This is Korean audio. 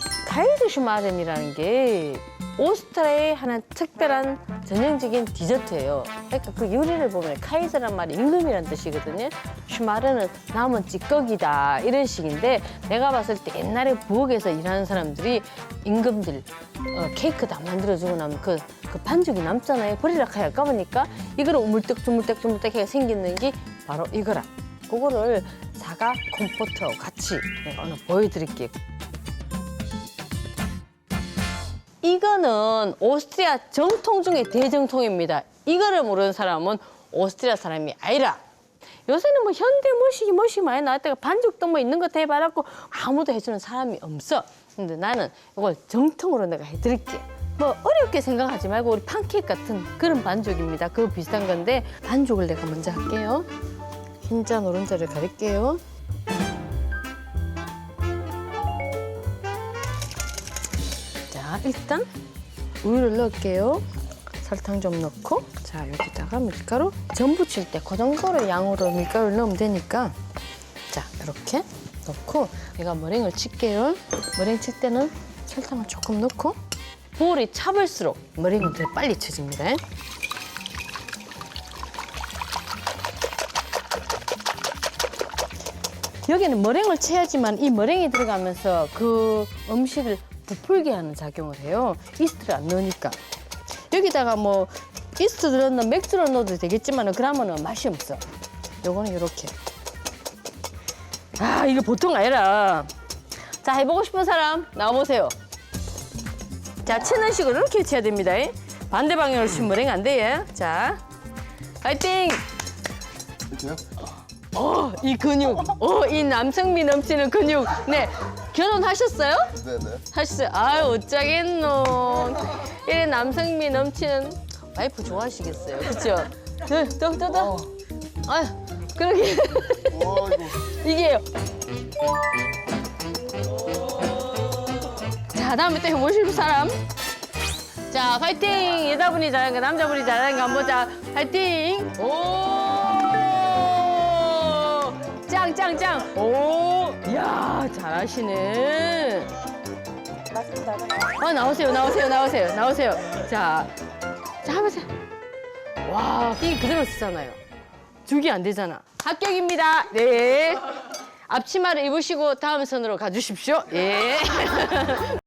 이 가이드 슈마렌이라는 게 오스트리아의 하나 특별한 전형적인 디저트예요. 그러니까 그 요리를 보면 카이드란 말이 임금이란 뜻이거든요. 슈마렌은 남은 찌꺼기다 이런 식인데 내가 봤을 때 옛날에 부엌에서 일하는 사람들이 임금들 어, 케이크 다 만들어주고 나면 그, 그 반죽이 남잖아요. 버리라 카야 아까우니까 이거를 우물떡 주물떡 주물떡 해 생기는 게 바로 이거라. 그거를 사과 콤포트하고 같이 내가 오늘 보여드릴게요. 이거는 오스트리아 정통 중에 대정통입니다. 이거를 모르는 사람은 오스트리아 사람이 아니라. 요새는 뭐 현대 머시기 머시기 많이 나왔다가 반죽도 뭐 있는 거 대받았고 아무도 해주는 사람이 없어. 근데 나는 이걸 정통으로 내가 해드릴게. 뭐 어렵게 생각하지 말고 우리 판케이크 같은 그런 반죽입니다. 그거 비슷한 건데 반죽을 내가 먼저 할게요. 흰자 노른자를 가릴게요. 일단 우유를 넣을게요. 설탕 좀 넣고 자 여기다가 밀가루 전 부 칠 때그 정도로 양으로 밀가루를 넣으면 되니까 자 이렇게 넣고 내가 머랭을 칠게요. 머랭 칠 때는 설탕을 조금 넣고 볼이 차볼수록 머랭은 더 빨리 쳐집니다. 여기는 머랭을 쳐야지만 이 머랭이 들어가면서 그 음식을 부풀게 하는 작용을 해요. 이스트를 안 넣으니까. 여기다가 뭐 이스트 들었나 맥주를 넣어도 되겠지만 그러면은 맛이 없어. 요거는 이렇게. 아 이거 보통 아니라. 자 해보고 싶은 사람 나와보세요. 자 치는 식으로 이렇게 쳐야 됩니다. 반대 방향으로 치면 머랭 안 돼. 자 파이팅! 이렇게요? 어, 이 근육, 어, 이 남성미 넘치는 근육. 네, 결혼하셨어요? 네네. 하셨어요? 아유, 어쩌겠노. 이 남성미 넘치는 와이프 좋아하시겠어요, 그렇죠? 더, 더, 더, 더. 아유, 그러게 와 이거 이게요. 자, 다음에 또 해보실 사람. 자, 파이팅! 여자분이 잘하는 거, 남자분이 잘하는 거 한번 보자. 파이팅! 오! 짱, 짱, 짱! 오! 이야, 잘하시네. 아, 나오세요, 나오세요, 나오세요, 나오세요. 자, 자, 해보세요. 와, 이게 그대로 쓰잖아요. 죽이 안 되잖아. 합격입니다. 네. 앞치마를 입으시고 다음 선으로 가주십시오. 예.